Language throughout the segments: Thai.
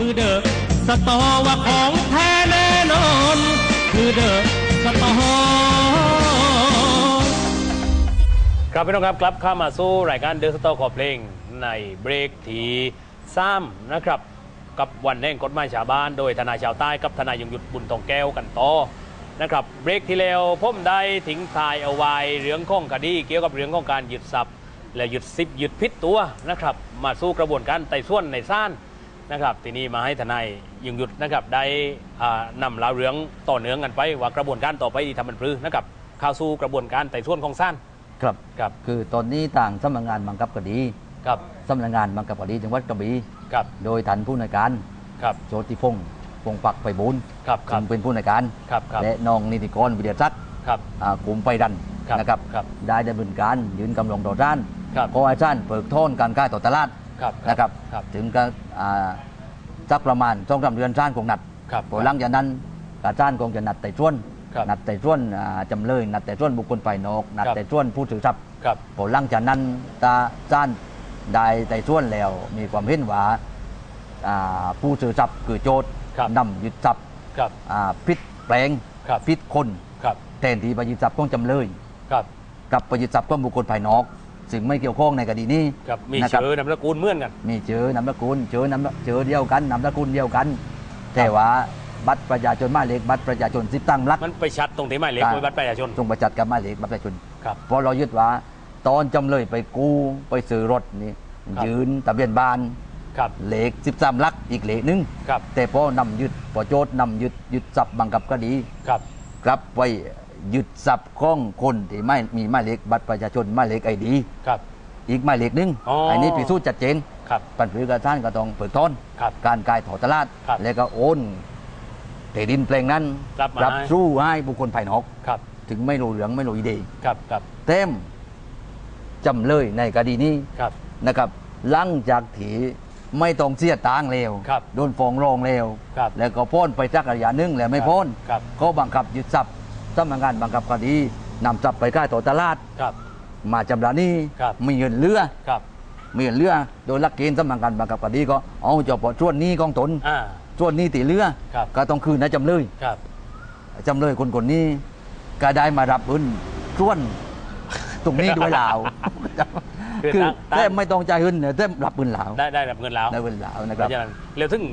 คือเดอะสตอว่าของแท้แน่นอน คือเดอะสตอครับพี่น้องครับกลับเข้ามาสู้รายการเดอะสตอขอเพลงในเบรกทีซ้ำนะครับ กับวันแห่งกฎหมายชาวบ้าน โดยทนายชาวใต้กับทนายยงยุทธบุญทองแก้วกันต่อนะครับเบรกที่แล้วผมได้ทิ้งทายเอาไว้เรื่องของคดีเกี่ยวกับเรื่องของการหยึดทรัพย์และหยึดสิบหยึดพิษตัวนะครับ มาสู้กระบวนการไต่สวนในศาล นะครับทีนี้มาให้ทนายยงยุทธนะครับได้อ่านำเล่าเรื่องต่อเนื่องกันไปว่ากระบวนการต่อไปที่ทำมันพรือนะครับเข้าสู่กระบวนการไต่สวนของศาลครับครับ คือตอนนี้ต่างสำนักงานบังคับคดีครับสำนักงานบังคับคดีจังหวัดกระบี่ครับโดยทันผู้ในวยการครับโจติพงศ์พงศ์ปักไปบุญครับครัซึ่บงเป็นผู้ในวยการครับครับและน้องนิติกรวิเดียศักดิ์ครับอ่ากลุ่มไปดันครับนะครับครับได้ดำเนินการยืนกำลังต่อต้านครับขอให้ท่านเปิดโทษการค้าต่อตลาด ครับนะครับ ครับถึงก็อ่าสักประมาณสองสามเดือนท่านคงนัดครับพอหลังจากนั้นกาท่านคงจะนัดไต่สวนครับนัดไต่สวนอ่าจำเลยนัดไต่สวนบุคคลภายนอกนัดครับไต่สวนผู้ถือทรัพย์ครับพอหลังจากนั้นตาจ้านได้ไต่สวนแล้ว มีความเห็นว่าอ่าผู้ถือทรัพย์คือโจทย์ครับนำยึดทรัพย์ครับอ่าพิษแปลงครับพิษคนครับแทนที่ไปยึดทรัพย์ของจำเลยครับกับไปยึดทรัพย์ของบุคคลภายนอก ซึ่งไม่เกี่ยวข้องในคดีนี้ ครับมีนะครัเชื้อนามสกุลเหมือนกัน มีเจอนามสกุลเจอนามเจอเดียวกันนามสกุลเดียวกัน แต่ว่าบัตรประชาชนหมายเลขบัตรประชาชนสิบตั้งลักษณ์มันไปชัดตรงที่หมายเลขครับโดยบัตรประชาชน ตรงประจัดกับหมายเลขบัตรประชาชนครับ เพราะเรายึดว่าตอนจำเลยไปกู้ไปซื้อรถนี่ครับ ยืนทะเบียนบ้านครับเลขสิบสามลักษณ์อีกเลขหนึงครับแต่พอนำยึดพอโจทย์นำยึดยึดทรัพย์บังคับคดี ครับ กลับไป ยึดทรัพย์ของคนที่ไม่มีหมายเลขบัตรประชาชนหมายเลขไอดี ครับ อีกหมายเลขหนึงอ๋ออั นนี้พิสูจน์ชัดเจนครับ ปันผือกระท่านก็ต้องเปิดต้น ครับ การกายถอตลาด ครับแล้วก็โอนที่ดินแปลงนั้นกลับมารับให้ สู้ให้บุคคลภายนอก ครับ ถึงไม่รู้เหลืองไม่รู้อีเดีครับ ครับ เต็มจำเลยในคดีนี้ครับ นะครับหลังจากถีไม่ต้องเสียตังค์แล้วครับโดนฟ้องร้องแล้วครับแล้วก็พ้นไปสักระยะหนึงแล้วไม่พ้นครับเขาบังคับยึดทรัพย์ สำนักงานบังคับคดีนำทรัพย์ไปขายต่อตลาด ครับ มาจำระหนี้ครับ มีเงินเหลือ ครับ มีเงินเหลือ โดยหลักเกณฑ์สำนักงานบังคับคดีก็เอาเฉพาะส่วนหนี้ของตนอ่า ส่วนหนี้ตีเหลือ ครับ ก็ต้องคืนให้จำเลย ครับ จำเลยคนคนนี้ก็ได้มารับเงินส่วนตรงนี้ด้วยลาวคือคือตั้งตั้งแต่ไม่ต้องจ่ายเงินเนี่ยแต่รับเงินลาวได้ได้รับเงินแล้วได้เงินลาวนะเพครับ ราะฉะนั้นเร็วถึง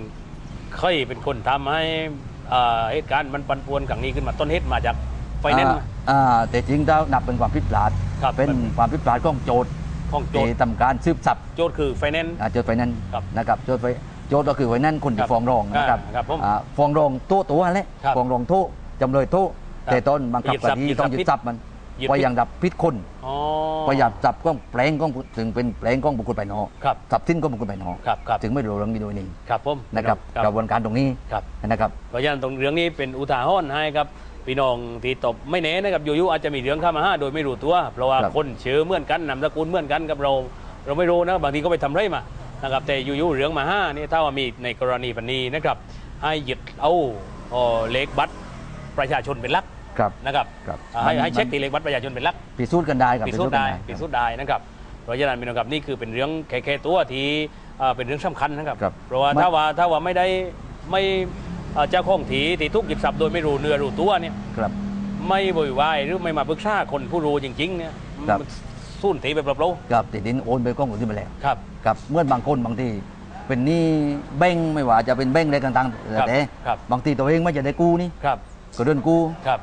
เคยเป็นคนทำให้เอ่อเหตุการณ์มันปันป่วนครั้งนี้ขึ้นมาต้นเหตุมาจาก ไฟแนนซ์อ่าอ่าแต่จริงแล้วนับเป็นความผิดพลาด ครับ เป็นความผิดพลาดของโจทย์ของโจที่ทย์ทำการสืบทรัพย์โจทย์คือไฟแนนซ์ อ่าโจทย์ไฟนั้นครับนะครับโจทย์ไฟโจทย์ก็คือไฟนั้นคนคที่รับฟ้องร้องนะครับอ่าครับผมอ่าฟ้องร้องตัวตัวแหละครับฟ้องร้องทุจำเลยทุครับแต่ต้นบังคับยึดคทรัพย์ดียึดต้องทรัพย์ยึดทรัพย์มันยึดพยายามดับพิษคนอ๋อพยายามจับก็แปลงก็ถึงเป็นแปลงก็บุคคลภายนอกครับทรัพย์สินก็บุคคลภายนอกครับครับถึงไม่รู้เรื่องนี้โดยนี้ครับผมนะครับคกรัระบวนการตรงนี้ครับ นะครับ เพราะฉะนั้นตรงเรื่องนี้เป็นอุทาหรณ์ให้ครับ พี่น้องที่ตบไม่แน่นะครับอยู่ๆอาจจะมีเรื่องเข้ามาห้าโดยไม่รู้ตัว เพราะว่าครับ คนเชื้อเหมือนกันนามสกุลเหมือนกันกับเรา เราไม่รู้นะบางทีก็ไปทำไรมานะครับแต่อยู่ๆเรื่องมาห้านี่ถ้าว่ามีในกรณีพันนี้นะครับให้ยึดเอาเอ่อเลขบัตรประชาชนเป็นหลักครับ นะครับครับอ่าให้มันให้เช็คมัน ตีเลขบัตรประชาชนเป็นหลัก พิสูจน์กันได้ครับพิสูจน์ได้กัน พิสูจน์ได้นะครับเพราะฉะนั้นพี่น้องครับนี่คือเป็นเรื่องแค่แค่ตัวที่เอ่อเป็นเรื่องสำคัญนะครับ ครับเพราะว่ามันถ้าว่าถ้าว่าไม่ได้ไม่ เอ่อเจ้าของถีที่ทุกหยิบสับโดยไม่รู้เนื้อรู้ตัวเนี่ยครับ ไม่บวยวายหรือไม่มาปรึกษาคนผู้รู้จริงๆเนี่ยครับมันสูญถีไปเปล่ากับติดดินโอนไปกล้องอื่นที่มาแล้วๆครับ ครับเมื่อบางคนบางทีเป็นหนี้แบงค์ไม่ว่าจะเป็นแบงค์อะไรต่างๆครับแต่ครับ บางทีตัวเองไม่จะได้กู้นี่ครับก็เดินกู้ ครับ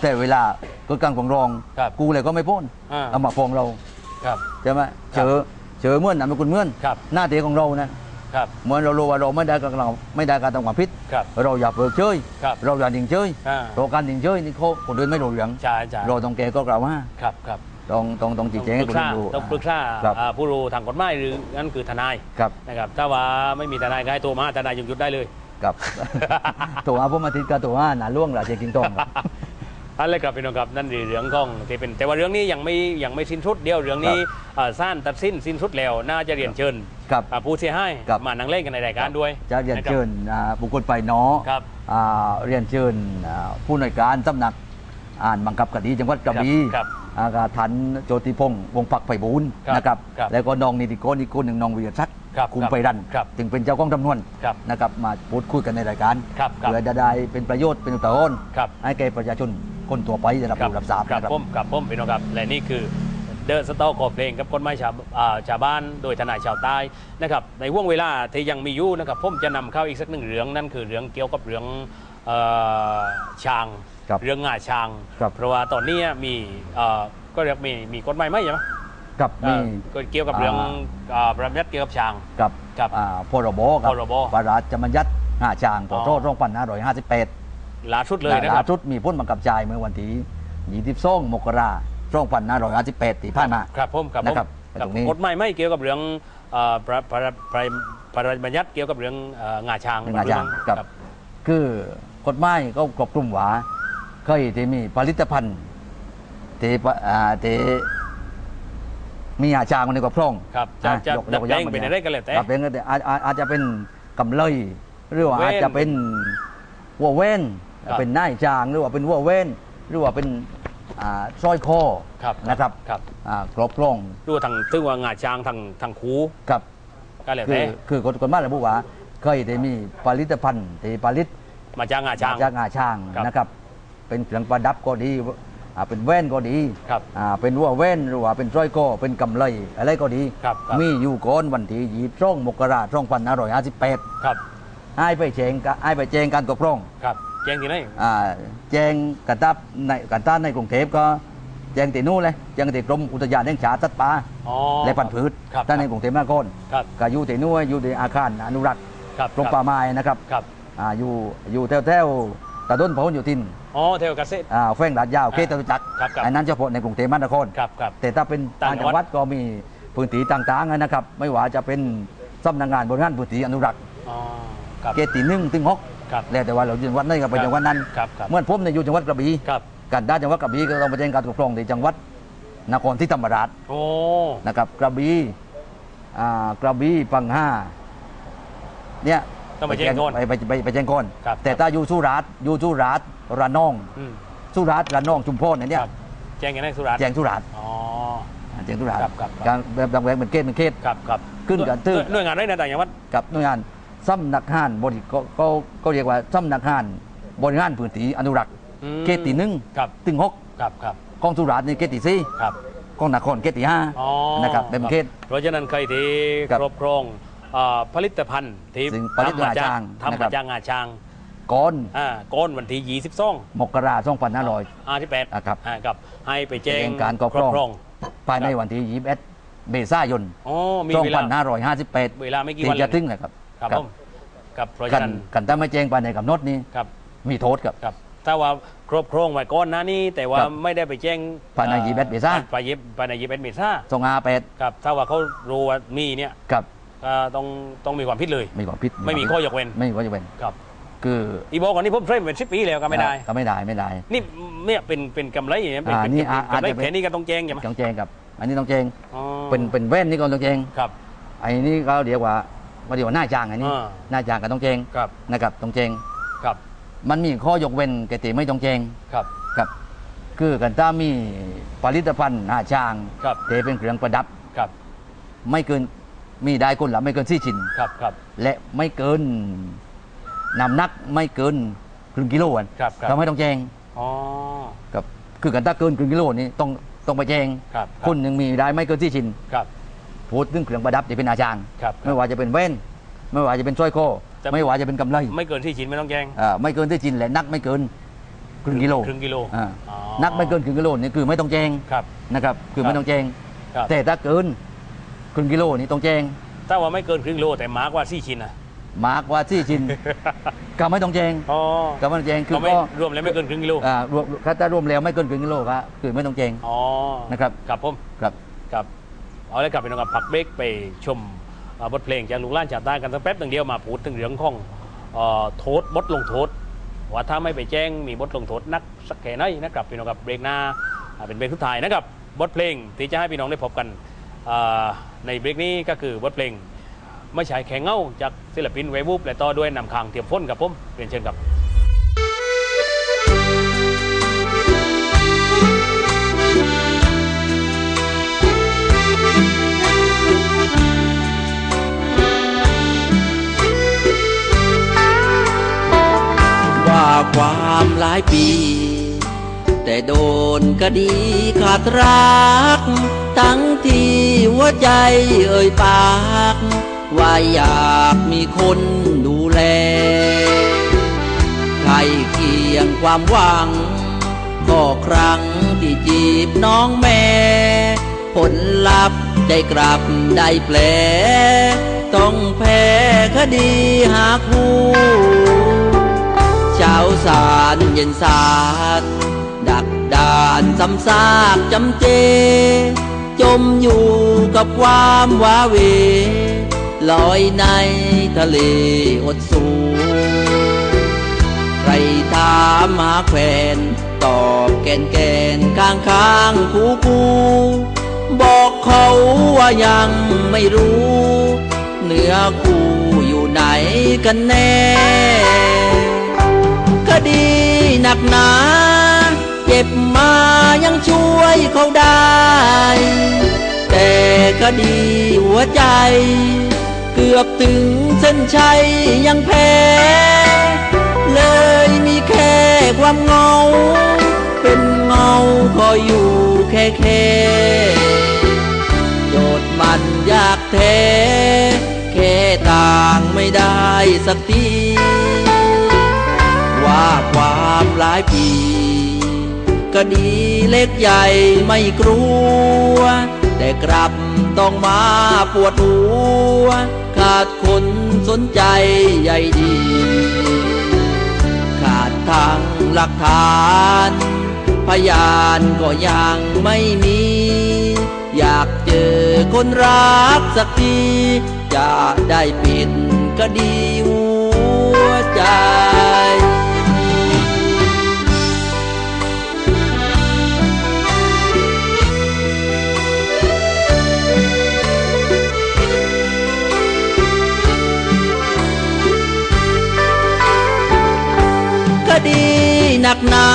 แต่เวลาเกิดการฟ้องร้องครับกู้เลยก็ไม่พ้นอ่า เอามาฟ้องเราครับ ใช่ไหมครัเจบอเจอเมื่อนนามสกุลเมื่อนครับ หน้าที่ของเรานะ ครับเหมื่อนเรารู้ว่าเราไม่ได้กำลังไม่ได้การทำความผิดครับเราอย่าเปิดเฉยครับเราอย่าดิ่งเฉยอ่า เราการดิ่งเฉยนี่เขาคนอื่นไม่รู้เรื่องใช่ใช่เราต้องแก้ก็กล่าวว่าครับครับต้องต้องต้องชี้แจงให้ปรึคนกษาอื่นรู้ ต้องปรึกษาครับ อ่าผู้รู้ทางกฎหมายหรือนั่นคือทนายครับนะครับถ้าว่าไม่มีทนายก็ให้โทรมาทนายยงยุดได้เลย ครับ ตัวอาผมอาทิตย์กับตัวอาหนาล่วงหล่ะเจกิงตองครับ อันเลยครับพี่น้องครับนั่นคือเรื่องของที่เป็นแต่ว่าเรื่องนี้ยังไม่ยังไม่สิ้นสุดเดียวเรื่องนี้อ่าสร้างตัดสิ้นสิ้นสุดแล้วน่าจะเรียนเชิญครับอ่าผู้เสียหายครับมานั่งเล่นกันในรายการด้วย จะเรียนเชิญะคอ่าบุคคลไปเนาะครับอ่าเรียนเชิญอ่าผู้หน่วยการสำนักอ่านบังคับคดีจังหวัดกระบี่ครับอากาทันโจติพงศ์วงศ์ผักไผ่บูลย์ครับนะครับครับแล้วก็น้องนิติกรอีกคนหนึ่งน้องวิรศักดิ์ครับคุมครับไปรันครับจึงเป็นเจ้าของจำนวนครับนะครับมาพูดคุยกันในรายการครับครับเพื่อจะได้เป็นประโยชน์เป็นอุทาหรณ์ครับให้แก่ประชาชน คนตัวไปได้รับครับรู้รับทราบครับนะครับ ผมครับผมพี่น้องครับ และนี่คือเดอะสตอขอเพลงกับคนไม้ชาวอ่าชาวบ้านโดยทนายชาวใต้นะครับในห่วงเวลาที่ยังมีอยู่นะครับผมจะนำเข้าอีกสักหนึ่งเรื่องนั่นคือเรื่องเกี่ยวกับเรื่องเอ่อช้างครับเรื่องงาช้าง ครับ เพราะว่าตอนนี้มีเอ่อก็เรียกมีมีกฎหมายไหมใช่ไหมกับเอ่มีอก็เกี่ยวกับเรื่องอ่าประเด็นเกี่ยวกับช้าง กับครับอ่าพรบกับพรบพระราชบัญญัติหาจางพอ๋อโทษร่องพันห้าร้อยห้าสิบแปด ล่าสุดเลยนะคล่ารับสุดมีพ้นบังคับใช้เมื่อวันที่ยี่สิบสองมกราร่องพันห้าร้อยห้าสิบแปดที่ผ่านมาครับผมครับผมนะครับครับตรงนี้กฎหมายไม่เกี่ยวกับเรื่องเอ่อพระพระพระพระราชบัญญัติเกี่ยวกับเรื่องเอ่องาช้างเรื่องงาช้างหรือครับครับคือกฎหมายก็ครอบคลุมว่าเคยที่มีผลิตภัณฑ์ที่ปะอ่าที่มีอาจารย์คนในกระพร่องครับจะอ่จะยกดัดยกแปลงย่าเป็นอะไรก็แล้วแต่ดัดแปลงก็แต่อาจอาจอาจจะเป็นกำไรหรือว่าเว้นอาจจะเป็นวัวเว้น ครับเป็นหน้ายจางหรือว่าเป็นวัวเว้น หรือว่าเป็นอ่าสร้อยคอครับนะครับครับ อ่าครอบครองดูทางซึ่งว่างาช้างทางทางคูกับ ก็แล้วคืแต่อคือกฎกฎหมายระบุว่าเคยได้มีผลิตภัณฑ์ที่ผลิตมาจากงาช้าง จากงาช้างครับ นะครับ เป็นเครื่องประดับก็ดีอ่าเป็นแว่นก็ดีครับ อ่าเป็นวัวแว่นหรือว่าเป็นสร้อยคอเป็นกำไรอะไรก็ดี ครับครับ มีอยู่ก่อนวันที่ยี่สิบสองมกราคม2558ครับ ให้ไปแจ้งกะให้ไปแจ้งการปกครอง ครับ แจ้งที่ไหนอ่าแจ้งกันตับในกันต้านในกรุงเทพก็แจ้งตินู่นเลยแจ้งติกรมอุทยานแห่งชาติสัตว์ป่าอ๋อและพันธุ์พืชครับท่านในกรุงเทพมหานครครับก็อยู่ตินู่นอยู่ในอาคารอนุรักษ์ครับกรมป่าไม้นะครับครับอ่าอยู่อยู่แถวแถวๆตะด้นพหลโยธินอ๋อเทวเกษตรอ่าแฝงลาดยาวเขตจตุจักรครับครับอันนั้นเฉพาะในกรุงเทพมหานครครับครับแต่ถ้าเป็นต่าต่างงจัจังงหหวัวัดดก็มีพื้นที่ต่างๆนะครับ ไม่ว่าจะเป็นสำนักงานบริหารพื้นที่อนุรักษ์อ๋อครับเกตีหนึ่งถึงหก ครับแล้วแต่ว่าเราอยู่จังหวัดไหนก็ไปครับจังหวัดนั้นครับครับเมื่อผมในยอยู่จังหวัดกระบี่ครับ การได้จังหวัดกระบี่ก็ต้องไปแจ้งการปกครองที่จังหวัดนครที่ธรรมราชโอ้ นะครับกระบี่อ่ากระบี่ปังห้าเนี่ยต้องไปแจ้งก่อนไปไปไปไปแจ้งก่อนครับแต่ถ้าอยู่สุราษฎร์อยู่สุราษฎร์ระนองอืม สุราษฎร์ระนองชุมพรเนี่ยครับแจ้งยังไงสุราษฎร์แจ้งสุราษฎร์อ๋อ แจ้งสุราษฎครับร์ครับครับการแบบแบ่งเป็นเขตเป็นเขต ครับครับขึ้นกับตื้อ หน่วยงานได้ในต่างจังหวัด กับหน่วยงาน สำนักงานบริก็ก็ก็เรียกว่าสำนักงานบริหารพื้นที่อนุรักษ์อืมเขตที่หนึ่งครับถึงหกครับครับของสุราษฎร์นี่เขตที่สี่ครับของนครเขตที่ห้าอ๋อนะครับเป็นเขตเพราะฉะนั้นใครที่ครับครอบครองเอ่อผลิตภัณฑ์ที่ซึ่งผลิตทำมาจากงาช้างทำนะครัมาบจากงาช้างก่อนอ่าก้อนวันที่22มกราคมอาที่แปดอ่าครับอ่าครับให้ไปแจ้งแจ้งการครอบครอง2500ภายในวันที่21เมษายนอ๋อมีเวลา2558เวลาไม่กี่ที่วันจะเลยถึงนะครับ ครับผมครับเพราะกัฉะนนั้นกันถ้าไม่แจ้งภายในกำหนดนี้ครับมีโทษครับ ครับ ถ้าว่าครอบครองไว้ก้อนหน้านี้แต่ว่าครับไม่ได้ไปแจ้งภายในอ่อ21เมษา ภายในภายในยี่สิบเอ็ดเมษาทรงอาเป็ดครับถ้าว่าเขารู้ว่ามีเนี่ยกับก็ต้องต้องมีความผิดเลย มีความผิดไม่มีข้อยกเว้นไม่มีข้อยกเว้นครับ คืออีบอกก่อนนี่ผมเฟรมเป็นสิบปีแล้วก็ไม่ได้ ก็ไม่ได้ไม่ได้ นี่เนี่ยเป็นเป็นกำไรอย่างเงี้ยเป็นอ่าเป็นนี่เป็นอาจกำไรจะเป็น แค่นี้ก็ต้องแจ้งใช่ไหมต้องแจ้งกับ อันนี้ต้องแจ้งอ๋อเป็นเป็นแว่นนี่ก็ต้องแจ้งครับ ไอ้นี่ก็เรียกว่า ว่าเรียกว่าหน้าจางอันนี้อ่า หน้าจางก็ต้องแจ้งครับนะครับต้องแจ้งครับมันมีข้อยกเว้นแกติไม่ต้องแจ้งครับครับ คือกันถ้ามีผลิตภัณฑ์หน้าจางครับเทเป็นเครื่องประดับ ครับไม่เกินมีได้คนละไม่เกินสี่ชิ้น ครับครับและไม่เกินน้ำหนักไม่เกินครึ่งกิโลอันครับครับก็ไม่ต้องแจ้งอ๋อครับคือกันถ้าเกินครึ่งกิโลนี่ต้องต้องไปแจ้งครับคนหนึ่งมีได้ไม่เกินสี่ชิ้นครับ พูดถึงเครื่องประดับที่เป็นอาจารย์ ครับไม่ว่าจะเป็นแว่นไม่ว่าจะเป็นสร้อยคอแต่ ไม่ว่าจะเป็นกำไรไม่เกินที่ชิ้นไม่ต้องแจ้ง อ่าไม่เกินที่จินและนักไม่เกินครึ่งกิโลครึ่งกิโลอ่าอ๋อนักไม่เกินครึ่งกิโลนี่คือไม่ต้องแจ้งครับ นะครับคือครับไม่ต้องแจ้ง ครับ แต่ถ้าเกินครึ่งกิโลนี่ต้องแจ้งถ้าว่าไม่เกินครึ่งโลแต่มาร์กว่าสี่ชิ้นนะมากกว่าที่จิน ก็ไม่ต้องแจ้งอ๋อก็ไม่ต้องแจ้งคือก็ไม่ก็รวมแล้วไม่เกินครึ่งกิโลอ่ารวมถ้ารวมแล้วไม่เกินครึ่งกิโลก็คือไม่ต้องแจ้งอ๋อนะครับ ครับผม ครับ ครับ เอาลยครับพี่น้องครับพักเบรกไปชมบทเพลงจากลุงล้านชาติใต้กันสักแป๊บหนึ่งเดียวมาพูดถึงเรื่องของโทษบทลงโทษว่าถ้าไม่ไปแจ้งมีบทลงโทษนักสักแค่ไหนนะครับพี่น้องครับเบรกหน้าเป็นเบรกสุดท้ายนะครับบทเพลงที่จะให้พี่น้องได้พบกันในเบรกนี้ก็คือบทเพลงไม่ใช่แข่งเง่าจากศิลปินไววูบและต่อด้วยนำคางเทียมฟ้นครับผมเรียนเชิญครับ ว่าความหลายปี แต่โดนคดีขาดรัก ทั้งที่หัวใจเอ่ยปาก ว่าอยากมีคนดูแลใครเคียงความหวัง ก็ครั้งที่จีบน้องแม่ ผลลัพธ์ได้กลับได้แผลต้องแพ้คดีหาคู่ เช้าสารเย็นสารดักดานซ้ำซากจำเจ จมอยู่กับความว้าเวลอยในทะเลอดสูใครถามหาแฟนตอบแกนแกนข้างข้างคูคูบอกเขาว่ายังไม่รู้ เนื้อคู่อยู่ไหนกันแน่ ดีหนักหนา เจ็บมายังช่วยเขาได้ แต่คดีหัวใจ เกือบถึงเส้นชัยยังแพ้ เลยมีแค่ความเงา เป็นเงาคอยอยู่แค่แค่โจทย์มันยากแท้ แค่ต่างไม่ได้สักที ความหลายปีก็ดีเล็กใหญ่ไม่กลัว แต่กลับต้องมาปวดหัว ขาดคนสนใจใยดี ขาดทางหลักฐาน พยานก็ยังไม่มี อยากเจอคนรักสักที จะได้ปิดคดีหัวใจ หนักหนา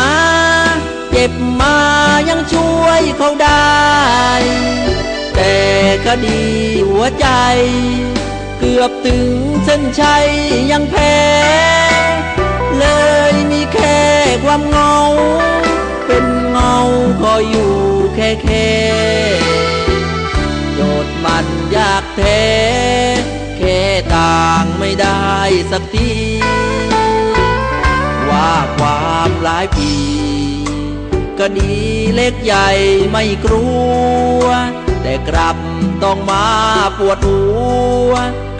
เจ็บมายังช่วยเขาได้ แต่คดีหัวใจ เกือบถึงเส้นชัยยังแพ้ เลยมีแค่ความเงา เป็นเงาคอยอยู่แค่แค่โจทย์มันยากแท้ แค่ต่างไม่ได้สักที ความหลายปีก็ดีเล็กใหญ่ไม่กลัว แต่กลับต้องมาปวดหัว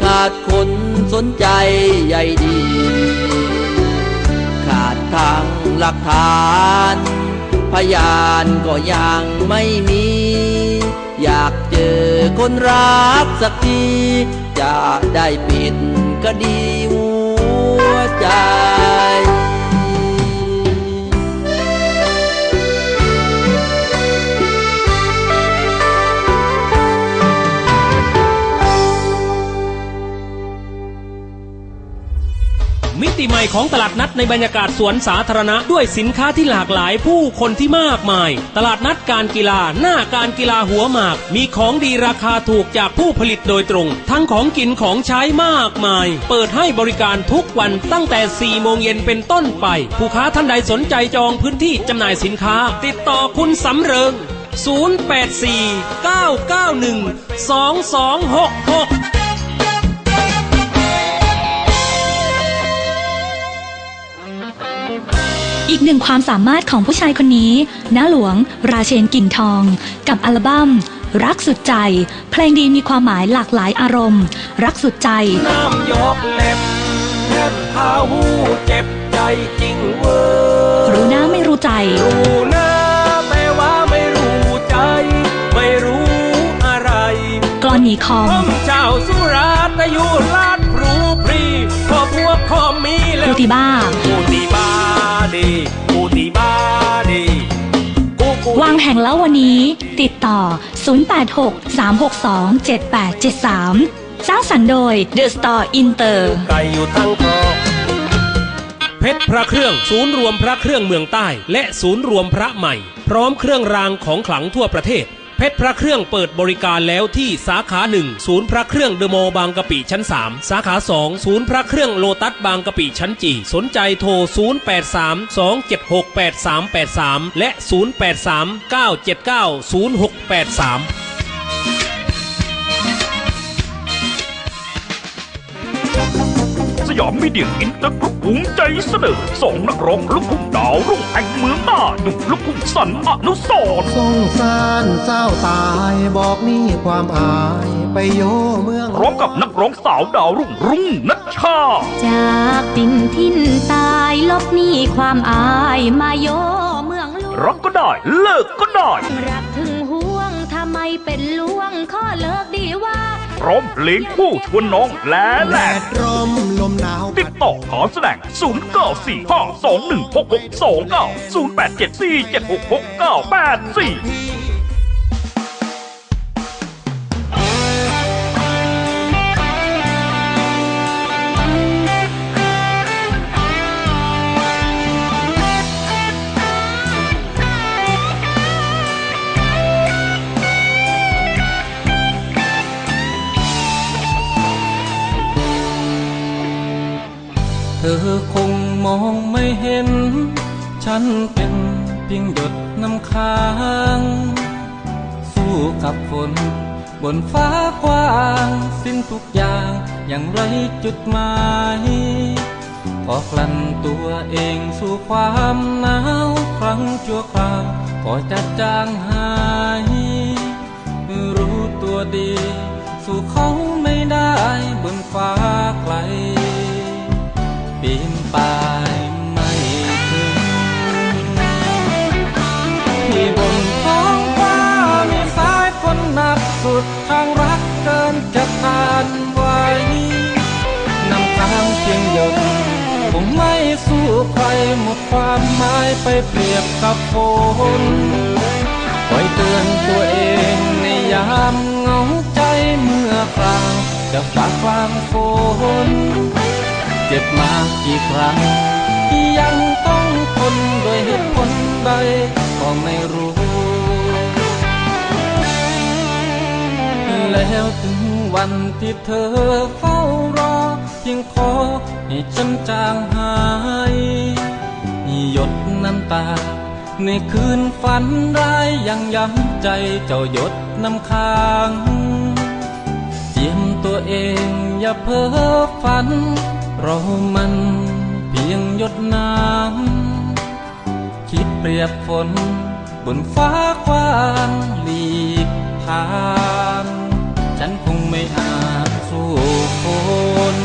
ขาดคนสนใจใยดี ขาดทางหลักฐาน พยานก็ยังไม่มี อยากเจอคนรักสักที จะได้ปิดคดีหัวใจ ของตลาดนัดในบรรยากาศสวนสาธารณะด้วยสินค้าที่หลากหลายผู้คนที่มากมาย ตลาดนัดการกีฬาหน้าการกีฬาหัวหมาก มีของดีราคาถูกจากผู้ผลิตโดยตรง ทั้งของกินของใช้มากมาย เปิดให้บริการทุกวันตั้งแต่ 4 โมงเย็นเป็นต้นไป ผู้ค้าท่านใดสนใจจองพื้นที่จำหน่ายสินค้า ติดต่อคุณสำเริง 084 991 2266 กหนึ่งความสามารถของผู้ชายคนนี้น้าหลวง ราเชนกิ่งทอง กับอัลบั้ม รักสุดใจ เพลงดีมีความหมายหลากหลายอารมณ์ รักสุดใจน้ำยกเล็บแทบเท้าหูเจ็บใจจริงเวอร์รู้หน้าไม่รู้ใจรู้นะแต่ว่าไม่รู้ใจ ไม่รู้อะไรกลอนหนีคอผมมเจ้าสุราษฎร์แต่อยู่ลาดพรูพรีพอพวกคอมมีแล้คูวติบ้ากูตีบา ดีกูตีบาดีกูกูวางแผงแล้ววันนี้ ติดต่อ 086-362-7873 สร้างสรรค์โดย The Store Inter ไก่อยู่ทั้งคอกเพชรพระเครื่อง ศูนย์รวมพระเครื่องเมืองใต้ และศูนย์รวมพระใหม่ พร้อมเครื่องรางของขลังทั่วประเทศ เพชรพระเครื่องเปิดบริการแล้วที่สาขาหนึ่งศูนย์พระเครื่องเดอะมอลล์บางกะปิชั้น 3 สาขา 2 ศูนย์พระเครื่องโลตัสบางกะปิชั้นจีสนใจโทร 0832768383 และ 0839790683 ยามมีเดียอินเตอร์กรุ๊ปภูมิใจเสนอสองนักร้องลูกทุ่งดาวรุ่งแห่งเมืองน่านหนุ่มลูกทุ่งสันอนุสรณ์สงสารเศร้าตายบอกนี่ความอายไปโยเมืองพร้อมกับนักร้องสาวดาวรุ่งรุ่งนัชชา จากดินทินตายลบหนี้ความอายมาโยเมืองหลวงรักก็ได้เลิกก็ได้รักถึงห่วงทำไมเป็นลวงข้อเลิกดีว่า พร้อมเพลงคู่ชวนน้องและแหแดลกดร่มลมหนาวติดต่อขอแสดง 0 9 4 5 2 1 6 6 2 9 0 8 7 4 7 6 6 9 8 4 อคงมองไม่เห็น ฉันเป็นเพียงหยดน้ำค้าง สู้กับฝนบนฟ้ากว้าง สิ้นทุกอย่างอย่างไรจุดหมายขอกลั่นตัวเองสู่ความหนาวครั้งชั่วคราวก็จะจางหาย รู้ตัวดี สู่เขาไม่ได้บนฟ้าไกล ปีนป่ายไม่ถึงที่บนท้องฟ้ามีสายฝนหนักสุดทางรักเกินจะทานไหวนำทางเพียงหยดคงไม่สู้ใครหมดความหมายไปเปรียบกับฝนคอยเตือนตัวเองในยามเหงาใจเมื่อคราวจะฝากกลางฝน เจ็บมากี่ครั้ง ยังต้องทนโดยเหตุผลใดก็ไม่รู้ แล้วถึงวันที่เธอเฝ้ารอเพียงขอให้ฉันจางหายหยดน้ำตา ในคืนฝันร้ายยังย้ำใจเจ้าหยดน้ำค้างเจียมตัวเองอย่าเพ้อฝัน เรามันเพียงหยดน้ำคิดเปรียบฝนบนฟ้ากว้างหลีกทางฉันคงไม่อาจสู้ฝน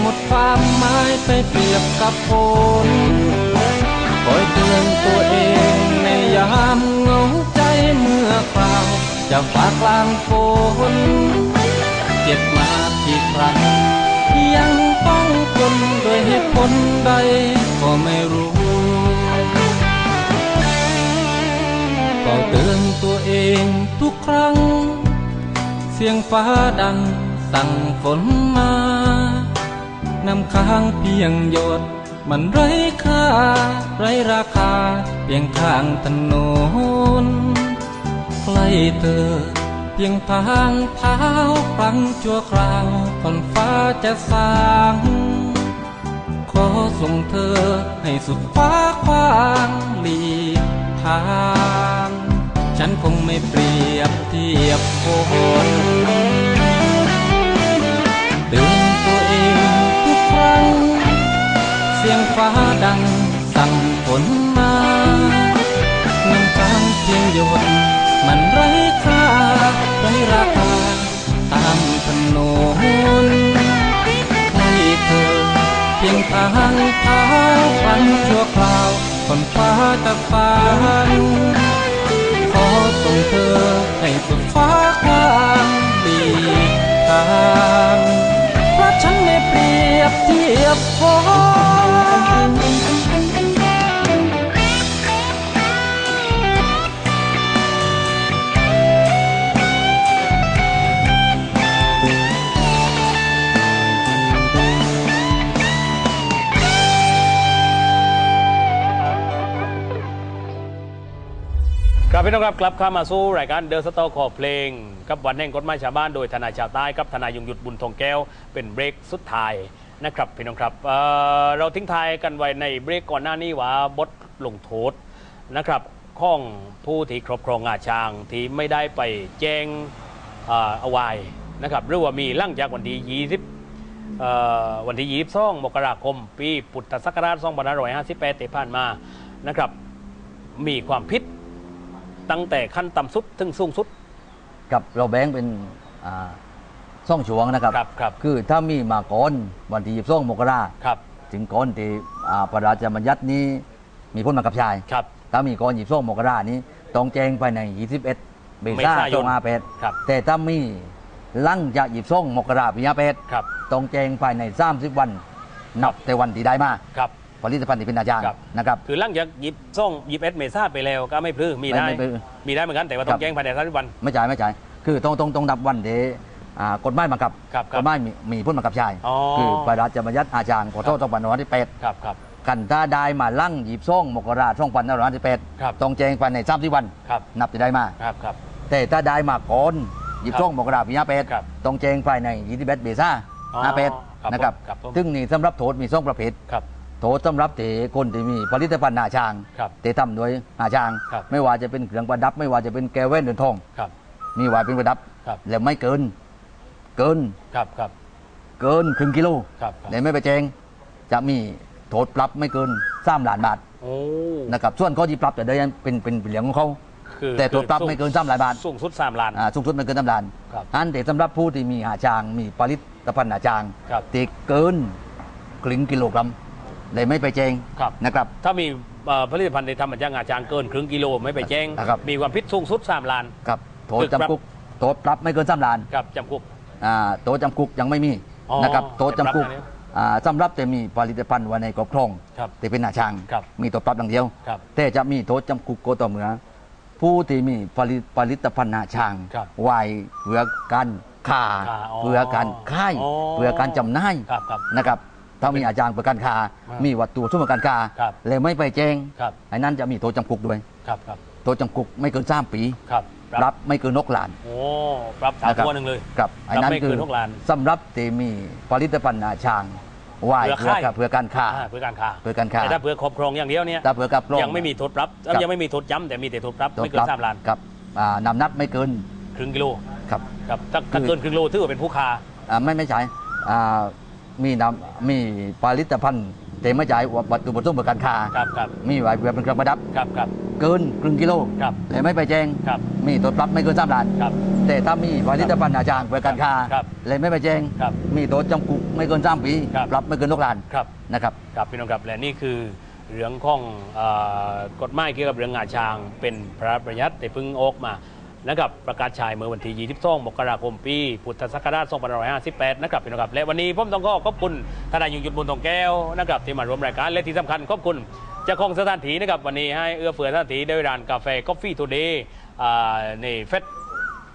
หมดความหมายไปเปรียบกับฝนคอยเตือนตัวเองในยามเหงาใจเมื่อคราวจะฝากกลางฝนเจ็บมากี่ครั้งยังต้องทนด้วยเหตุผลใดก็ไม่รู้ก็เตือนตัวเองทุกครั้ง เสียงฟ้าดังสั่งฝนมา นำค้างเพียงหยด มันไร้ค่า ไร้ราคา เพียงข้างถนนใกล้เธอ เพียงทางเท้าครั้งชั่วคราวก่อนฟ้าจะสางขอส่งเธอให้สุดฟ้าควางหลีกทาง ฉันคงไม่เปรียบเทียบคน ฟ้าดังสั่งฝนมานำพียงหยดมันไร้ค่าไร้ราคาตามถนนให้เธอเพียงทางเท้าฝันชั่วคราวคนฟ้ากับฝันขอส่งเธอให้สุดฟ้าความดีทาง เพราะฉันไม่เปรียบเทียบฟ้า พี่น้องครับกลับเข้ามาสู้รายการเดอะสตอขอเพลงกับวันแห่งกฎหมายชาวบ้านโดยทนายชาวใต้กับทนายยงยุทธบุญทองแก้วเป็นเบรกสุดท้ายนะครับพี่น้องครับเอ่อเราทิ้งท้ายกันไว้ในเบรกก่อนหน้านี้ว่าบทลงโทษนะครับข้องผู้ที่ครอบครองงาช้างที่ไม่ได้ไปแจ้งเอ่อเอาไว้นะครับหรือว่ามีหลั่งจากวันที่20 เอ่อวันที่ 22 มกราคม ปี พุทธศักราช2558ที่ผ่านมานะครับ มีความผิด ตั้งแต่ขั้นต่ำสุดถึงสูงสุด กับเราแบ่งเป็นอ่าซ่องช่วงนะครับ ครับครับ คือถ้ามีมาก่อนวันที่ยี่สิบมกราครับ ถึงก่อนที่อ่าพระราชบัญญัตินี้มีพ้นมากับชาย ครับ ถ้ามีก่อนยี่สิบมกรานี้ ต้องแจ้งภายใน 21เมเมษาษายนสองห้าแปดครับ แต่ถ้ามีหลังจากยี่สิบมกราปีห้าแปดครับ ต้องแจ้งภายใน 30 วัน นับแต่วันที่ได้มา ครับ ผลิตภัณฑ์ที่เป็นอาจารย์ครับ นะครับ คือหลังจากหยิบซ่องหยิบเอสเมซ่าไปแล้วก็ไม่พลื้มีได้ไม่ไม่พลื้มีได้เหมือนกันแต่ว่าต้อครังบ แจ้งภายใน30วัน ไม่จ่ายไม่จ่ายคือต้องต้องต้องนับวันเดอ่ากฎหมายบังคับครับครับกฎหมายมีมีพ้นบังคับใช้อ๋อ คือพระราชบัญญัติอาจารย์ขอโทษสองพันห้าร้อยที่แปดครับครับ กันถ้าได้มาลั่งหยิบซ่องมกราช่องพันห้าร้อยที่แปดครับ ต้องแจ้งภายในสามสิบวัน ครับนับจะได้มา ครับครับ แต่ถ้าได้มาก่อนหยิบครับซ่องมกราปีห้าแปดครับต้องแจ้งภายในยี่สิบเอ็ดเมษาอ๋อห้าแปดครับนะครับผมครับผม ซึ่งนี่สำหรับโทษมีซ่องประเภท ครับ โทษสำหรับเตะคนที่มีผลิตภัณฑ์หนาช้างครับเตะทำโดยหนาช้าง ครับไม่ว่าจะเป็นเครื่องประดับ ไม่ว่าจะเป็นแก้วแว่นเดินทอง ครับมีไว้เป็นประดับ ครับ แล้วไม่เกิน เกินครับครับเกินครึ่งกิโลครับครับแล้วไม่ไปแจ้งจะมีโทษปรับไม่เกินสามล้านบาทโอ้นะครับส่วนข้อที่ปรับแต่ได้เป็นเป็นเป็นเหรียญของเขา คือแต่โทษปรับไม่เกินสามล้านบาท สูงสุด3ล้าน อ่าสูงสุดไม่เกินสามล้านครับอันแต่สำหรับผู้ที่มีหาจางมีผลิตภัณฑ์หาจางครับที่เกินครึ่งกิโลกรัม เลยไม่ไปแจ้งครับ นะครับ ถ้ามีเอ่อผลิตภัณฑ์ในทำมาจากงาช้างเกินครึ่งกิโลไม่ไปแจ้ง นะครับ มีความผิดสูงสุด3ล้าน ครับโทษคือปรับจำคุกโทษปรับไม่เกินสามล้านครับจำคุก อ่าโทษจำคุกยังไม่มีอ๋อนะครับโทษจำคุกแต่ปรับนะเนี่ยอ่าสำหรับแต่มีผลิตภัณฑ์ไว้ในครอบครองครับแต่เป็นหน้าช่างครับมีโทษปรับอย่างเดียว ครับแต่จะมีโทษจำคุกก็ต่อเมื่อผู้ที่มีผลิตผลิตภัณฑ์หน้าช่างครับไว้เพื่อการค้าค้าอ๋อเพื่อการค่ายอ๋อเพื่อการจำหน่ายครับครับ นะครับ ถ้ามีอาจารย์เพื่อการค้าอ่ามีมีวัตถุสมการค้าครับแล้วไม่ไปแจ้งครับไอ้นั้นจะมีโทษจำคุกด้วยครับครับโทษจำคุกไม่เกินสามปีครับปรับไม่เกินนกหลานโอ้ปรับสามนะครับตัวหนึ่งเลยครับไอ้นั้นไม่คืเกิอนนนกหลานสำหรับที่มีผลิตภัณฑ์หนาช้างไว้เพื่เพื่ออค่ายเพื่อการค้าอ่าเพื่อการค้าเพื่อการค้าแต่ถ้าเพื่อครอบครองอย่างเดียวเนี่ยถ้าเพื่อกับโรงยังไม่มีโทษปรับครับยังไม่มีโทษจำแต่มีแต่โทษปรับโทษไม่เกินปรับสามล้านครับอ่านำนับไม่เกินครึ่งกิโลครับครับถ้าถ้าคือเกินครึ่งกิโลถือว่าเป็นผู้ค้าอ่าไม่ไม่ใช่อ่า มีนำมีผลิตภัณฑ์แต่ไม่ใช่วัตถุประสงค์เพื่อการค้าครับครับมีไว้เพื่อเป็นเครื่องประดับครับครับเกินครึ่งกิโลครับแต่ไม่ไปแจ้งครับมีโทษปรับไม่เกินสามล้านครับแต่ถ้ามีผลิตภัณฑ์หนาช้างเพื่อการค้าครับเลยไม่ไปแจ้งครับมีโทษจำคุกไม่เกินสามปีครับปรับไม่เกินนกล้านครับนะครับครับพี่น้องครับและนี่คือเรื่องของเออกฎหมายเกี่ยวกับเรื่องงาช้างเป็นพระราชบัญญัติที่เพิ่งออกมา นะครับประกาศฉายเมื่อวันที่22มกราคมปี พุทธศักราช2558 นะครับพี่น้องครับและวันนี้ผมต้องขอขอบคุณทนายยุงยุทธบุญทองแก้วนะครับที่มาร่วมรายการและที่สำคัญขอบคุณเจ้าของสถานที่นะครับวันนี้ให้เอื้อเฟื้อสถานที่ด้วยร้านกาแฟ Coffee Today อ่าในเฟส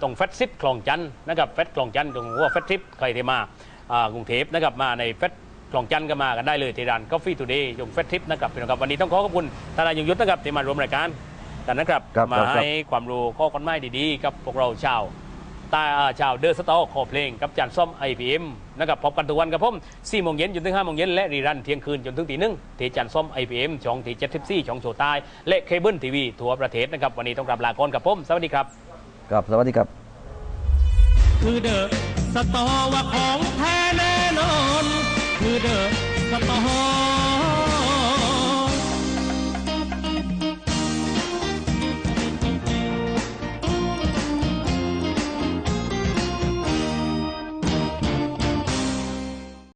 ตรงเฟสซิปคลองจันทน์นะครับเฟสคลองจันทน์ตรงหัวเฟสซิปใครที่มากรุงเทพนะครับมาในเฟสคลองจันทน์ก็มากันได้เลยที่ร้าน Coffee Today ตรงเฟสทิปนะครับพี่น้องครับวันนี้ต้องขอขอบคุณทนายยงยุทธนะครับที่มาร่วมรายการ กังนั้นครับครับมาให้ความรู้ข้อกันไม่ดีๆ กับพวกเราชาวตาชาวเดอร์สตอขอเพลงกับจานส้อมไอพีเอ็มนะครับพบกันทุกวันกับผม4โมงเย็นจนถึง5โมงเย็นและรีรันเที่ยงคืนจนถึงตีหนึ่งทีจานส้อมไอพีเอ็มช่องทีเจ็ดเทปซี่ช่องโชว์ใต้และเคเบิลทีวีทั่วประเทศนะครับวันนี้ต้องกลับลาก่อนกับผมสวัสดีครับ ครับสวัสดีครับ คือเดอะสตอว่าของแท้แน่นอน คือเดอะสตอ